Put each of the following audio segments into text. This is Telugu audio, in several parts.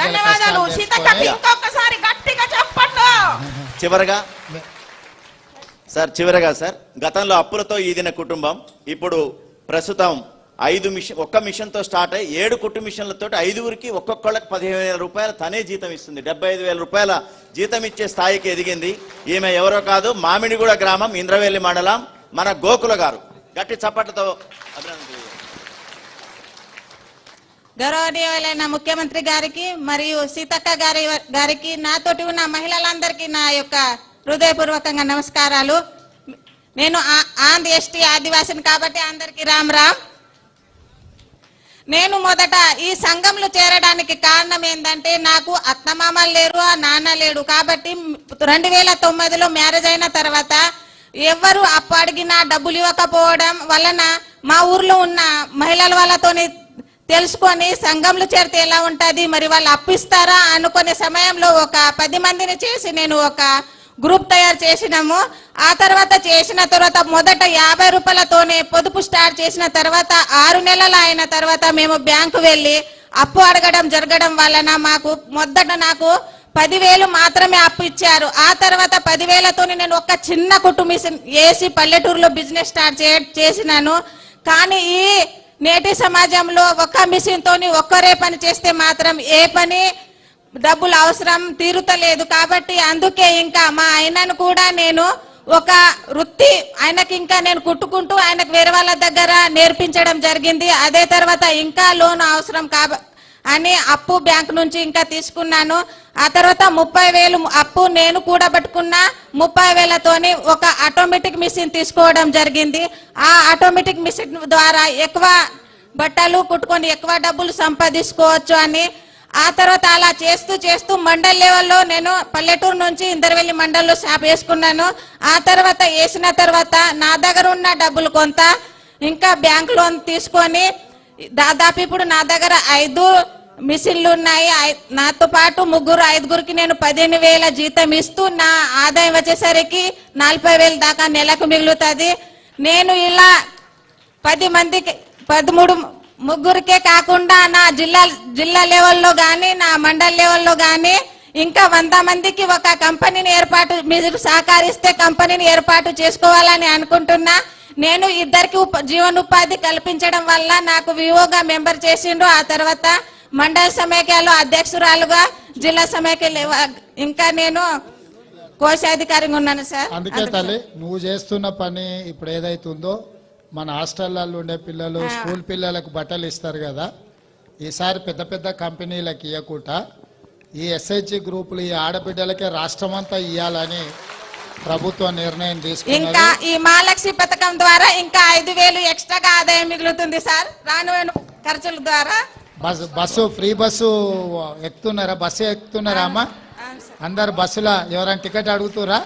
ధన్యవాదాలు. సీతక్క ఇంకొకసారి గట్టిగా చెప్పండు. చివరగా సార్ చివరగా సార్ గతంలో అప్పులతో ఈదిన కుటుంబం ఇప్పుడు ప్రస్తుతం ఐదు మిషన్ ఒక్క మిషన్తో స్టార్ట్ అయ్యి ఏడు కుట్టు మిషన్లతో ఐదుగురికి ఒక్కొక్కళ్ళకి పదిహేను వేల రూపాయలు తనే జీతం ఇస్తుంది. డెబ్బై ఐదు వేల రూపాయల జీతం ఇచ్చే స్థాయికి ఎదిగింది. ఈమె ఎవరో కాదు మామిడిగూడ గ్రామం ఇంద్రవెల్లి మండలం మన గోకుల గారు. గట్టి చప్పట్లతో అభినందన. గౌరవనీయులైన ముఖ్యమంత్రి గారికి మరియు సీతక్క గారి గారికి నాతోటి ఉన్న మహిళలందరికీ నా యొక్క హృదయపూర్వకంగా నమస్కారాలు. నేను ఆ- ఆంధ్ర ఎస్టీ ఆదివాసిని కాబట్టి అందరికీ రామ్ రామ్. నేను మొదట ఈ సంఘంలో చేరడానికి కారణం ఏంటంటే నాకు అత్తమామలు లేరు ఆ నాన్న లేడు. కాబట్టి రెండు వేల తొమ్మిదిలో మ్యారేజ్ అయిన తర్వాత ఎవరు అప్పు అడిగినా డబ్బులు ఇవ్వకపోవడం వలన మా ఊర్లో ఉన్న మహిళల వాళ్ళతోనే తెలుసుకొని సంఘంలో చేరితే ఎలా ఉంటుంది? మరి వాళ్ళు అప్పిస్తారా? అనుకునే సమయంలో ఒక పది మందిని చేసి నేను ఒక గ్రూప్ తయారు చేసినాము. ఆ తర్వాత చేసిన తర్వాత మొదట యాభై రూపాయలతోనే పొదుపు స్టార్ట్ చేసిన తర్వాత ఆరు నెలలు అయిన తర్వాత మేము బ్యాంకు వెళ్ళి అప్పు అడగడం జరగడం వలన మాకు మొదట నాకు పదివేలు మాత్రమే అప్పు ఇచ్చారు. ఆ తర్వాత పదివేలతో నేను ఒక చిన్న కుటుంబం వేసి పల్లెటూరులో బిజినెస్ స్టార్ట్ చేసినాను. కానీ ఈ నేటి సమాజంలో ఒక మిషన్తోని ఒక్కరే పని చేస్తే మాత్రం ఏ పని డబ్బులు అవసరం తీరుతలేదు కాబట్టి అందుకే ఇంకా మా ఆయనను కూడా నేను ఒక వృత్తి ఆయనకి ఇంకా నేను కుట్టుకుంటూ ఆయనకు వేరే వాళ్ళ దగ్గర నేర్పించడం జరిగింది. అదే తర్వాత ఇంకా లోన్ అవసరం కాబ అని అప్పు బ్యాంక్ నుంచి ఇంకా తీసుకున్నాను. ఆ తర్వాత ముప్పై వేలు అప్పు నేను కూడా పట్టుకున్న. ముప్పై వేలతోని ఒక ఆటోమేటిక్ మిషన్ తీసుకోవడం జరిగింది. ఆ ఆటోమేటిక్ మిషన్ ద్వారా ఎక్కువ బట్టలు కుట్టుకొని ఎక్కువ డబ్బులు సంపాదించుకోవచ్చు అని. ఆ తర్వాత అలా చేస్తూ చేస్తూ మండల్ లెవెల్లో నేను పల్లెటూరు నుంచి ఇందరవెల్లి మండల్లో షాప్ వేసుకున్నాను. ఆ తర్వాత వేసిన తర్వాత నా దగ్గర ఉన్న డబ్బులు కొంత ఇంకా బ్యాంక్ లోన్ తీసుకొని దాదాపు ఇప్పుడు నా దగ్గర ఐదు మిషన్లు ఉన్నాయి నాతో పాటు ముగ్గురు ఐదుగురికి నేను పదిహేను వేల జీతం ఇస్తూ నా ఆదాయం వచ్చేసరికి నలభై వేలు దాకా నెలకు మిగులుతుంది. నేను ఇలా పది మందికి పదమూడు ముగ్గురికే కాకుండా నా జిల్లా జిల్లా లెవెల్లో కానీ నా మండల లెవెల్లో కానీ ఇంకా వంద మందికి ఒక కంపెనీని ఏర్పాటు మీరు సహకరిస్తే కంపెనీని ఏర్పాటు చేసుకోవాలని అనుకుంటున్నా. నేను ఇద్దరికి ఉప జీవనోపాధి కల్పించడం వల్ల నాకు వివోగా మెంబర్ చేసిండ్రు. ఆ తర్వాత మండల సమైక్యాలో అధ్యక్షురాలుగా జిల్లా సమైక్య ఇంకా నేను కోశాధికారిగా ఉన్నాను సార్. అందుకే తల్లి నువ్వు చేస్తున్న పని ఇప్పుడు ఏదైతుందో మన హాస్టళ్ళలో ఉండే పిల్లలు స్కూల్ పిల్లలకు బట్టలు ఇస్తారు కదా. ఈసారి పెద్ద పెద్ద కంపెనీలకు ఇవ్వకుండా ఈ ఎస్హెచ్జి గ్రూపులు ఈ ఆడబిడ్డలకే రాష్ట్రమంతా ఇవ్వాలని ప్రభుత్వం నిర్ణయం ఇంకా తీసుకున్నది. ఈ మహాలక్ష్మి పథకం ద్వారా ఇంకా ఐదు వేలు ఎక్స్ట్రాగా ఆదాయం మిగులుతుంది సార్. రాను ఖర్చుల ద్వారా బస్సు బస్సు ఫ్రీ బస్సు ఎక్కుతున్నారా? బస్సు ఎక్కుతున్నారా అమ్మ? అందరు బస్సులో? ఎవరైనా టికెట్ అడుగుతురా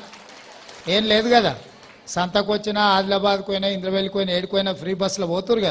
ఏం లేదు కదా. సంతకు వచ్చినా ఆదిలాబాద్కి పోయినా ఇంద్రవేలికి పోయినా ఏడుకోయినా ఫ్రీ బస్సులో పోతురు కదా.